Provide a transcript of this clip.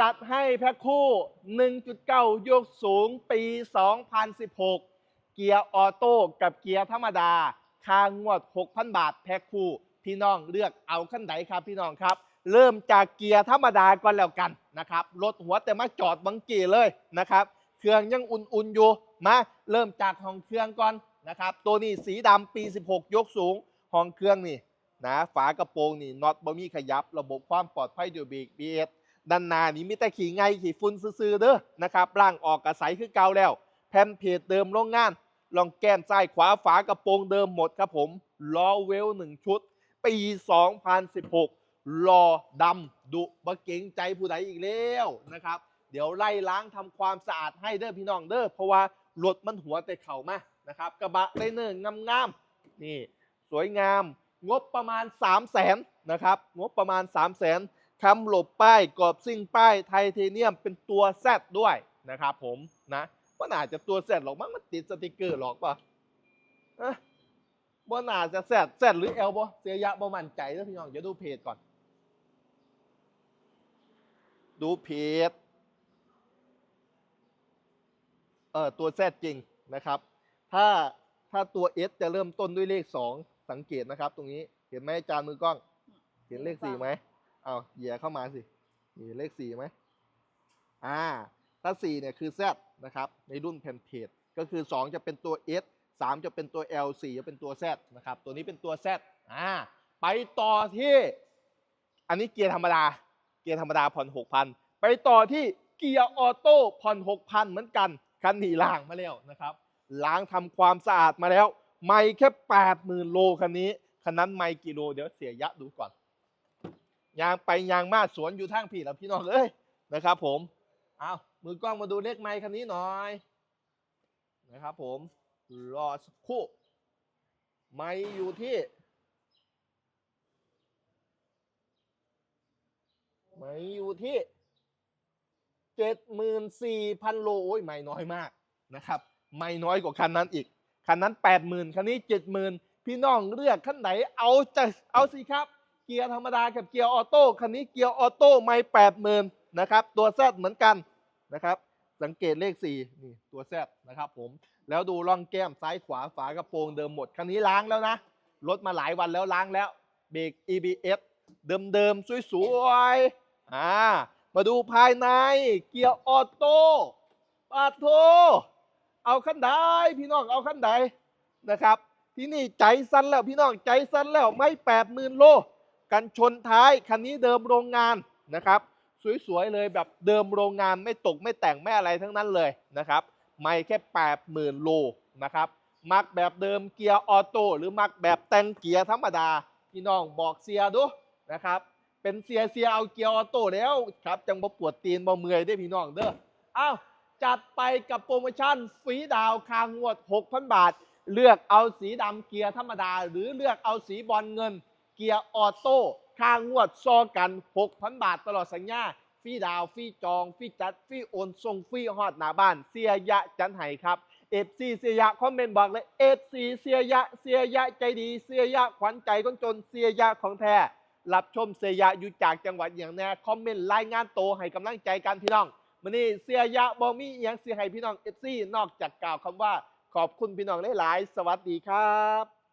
จัดให้แพ็คคู่ 1.9 ยกสูงปี 2016 เกียร์ออโต้กับเกียร์ธรรมดา คางวด 6,000 บาทแพ็คคู่ พี่น้องเลือกเอาขั้นไหนครับพี่น้องครับ เริ่มจากเกียร์ธรรมดาก่อนแล้วกันนะครับรถหัวแต่มาจอดบังกีเลยนะครับ เครื่องยังอุ่นๆอยู่ มาเริ่มจากห้องเครื่องก่อนนะครับ ตัวนี้สีดำปี 16 ยกสูงห้องเครื่องนี่นะฝากระโปรงนี่น็อตบ่มีขยับ ระบบความปลอดภัยเดียวเบรก BS ด้านหน้านี่มีแต่ขี่ไงขี่ฝุ่นซื่อๆเด้อนะครับล่างออกกระใสคือเก่าแล้ว แผ่นเพจเดิมโรงงานลองแก้มซ้ายขวาฝากระโปรงเดิมหมดครับผมล้อเวลหนึ่งชุด ปี 2016 รอดำดุบะเก๋งใจผู้ใดอีกแล้วนะครับ เดี๋ยวไล่ล้างทำความสะอาดให้เด้อพี่น้องเด้อเพราะว่ารถมันหัวแต่เข่ามานะครับ กระบะไดเนอร์งามๆนี่ สวยงาม งบประมาณ 3 0 0แสนนะครับ งบประมาณ 3 0 0แสน คำหลบป้ายกรอบซิ่งป้ายไทเทเนียมเป็นตัวแซดด้วยนะครับผมนะว่าน่าจะตัวแซดหรอกมั้งมันติดสติกเกอร์หรอกปะเอ๊ะว่าน่าจะแซดแซดหรือเอลบ่เสียยะบ่มั่นใจแล้วพี่น้องเดี๋ยวดูเพจก่อน ดูเพจเออตัว Z จริงนะครับ ถ้าถ้าตัว S จะเริ่มต้นด้วยเลข2สังเกตนะครับ ตรงนี้เห็นไหมอาจารย์มือกล้อง เห็นเลข4ไหม เอาเหยียเข้ามาสินี่เลข4ไหมอ่าถ้า4เนี่ยคือ Z นะครับ ในรุ่นแพนเทจก็คือ 2 จะเป็นตัว S 3 จะเป็นตัว L 4 จะเป็นตัว Z นะครับ ตัวนี้เป็นตัว Z อ่า ไปต่อที่ อันนี้เกียร์ธรรมดา เกียร์ธรรมดาผ่อน6,000 ไปต่อที่เกียร์ออโต้ผ่อน6,000 เหมือนกัน คันนี้ล้างมาแล้วนะครับ ล้างทำความสะอาดมาแล้ว ไม่แค่ 80,000 โลคันนี้ คันนั้นไม่กี่โล เดี๋ยวเสียยะดูก่อน ยางไปยางมาสวนอยู่ทางพี่แล้วพี่น้องเอ้ยนะครับผมเอามือกล้องมาดูเลขไมค์คันนี้หน่อยนะครับผมรอสักครู่ไม่อยู่ที่ไม่อยู่ที่เจ็ดหมื่นสี่พันโลโอ้ยไม่น้อยมากนะครับ ไม่น้อยกว่าคันนั้นอีก คันนั้นแปดหมื่นคันนี้เจ็ดหมื่นพี่น้องเลือกคันไหนเอาจะเอาสิครับ เกียร์ธรรมดากับเกียร์ออโต้คันนี้เกียร์ออโต้ไม่แปดหมื่นนะครับตัวแซดเหมือนกันนะครับสังเกตเลขสี่นี่ตัวแซดนะครับผมแล้วดูร่องแก้มซ้ายขวาฝากระโปรงเดิมหมดคันนี้ล้างแล้วนะรถมาหลายวันแล้วล้างแล้วเบรก EBS เดิมๆสวยๆอ่ามาดูภายในเกียร์ออโต้ปาโทเอาขั้นใดพี่น้องเอาขั้นใดนะครับ ที่นี่ใจสั้นแล้วพี่น้องใจสั้นแล้วไม่แปดหมื่นโล กันชนท้ายคันนี้เดิมโรงงานนะครับ สวยๆเลยแบบเดิมโรงงานไม่ตกไม่แต่งไม่อะไรทั้งนั้นเลยนะครับ ไม่แค่แปดหมื่นโลนะครับ มักแบบเดิมเกียร์ออโต้หรือมักแบบแต่งเกียร์ธรรมดา พี่น้องบอกเสียดูนะครับ เป็นเสียเสียเอาเกียร์ออโต้แล้วครับ จังบ่ปวดตีนบ่เมื่อยได้พี่น้องเด้ออ้าวจัดไปกับโปรโมชั่นฟรีดาวคางงวด 6,000 บาท เลือกเอาสีดำเกียร์ธรรมดา หรือเลือกเอาสีบอลเงิน เกียร์ออโต้ค่างวดซอกัน 6,000 บาทตลอดสัญญาฟรีดาวฟรีจองฟรีจัดฟรีโอนส่งฟรีฮอดหน้าบ้าน เสียยะจันไห้ครับเอฟซีเสียยะคอมเมนต์บอกเลยเอฟซีเสียยะเสียยะใจดี เสียยะขวัญใจคนจนเสียยะของแท้รับชมเสียยะอยู่จากจังหวัดอย่างแน่คอมเมนต์รายงานโตให้กำลังใจกันพี่น้องมื้อนี้เสียยะบอมีอหยังเสียให้พี่น้องเอฟซีนอกจากกล่าวคำว่าขอบคุณพี่น้องหลายๆ สวัสดีครับ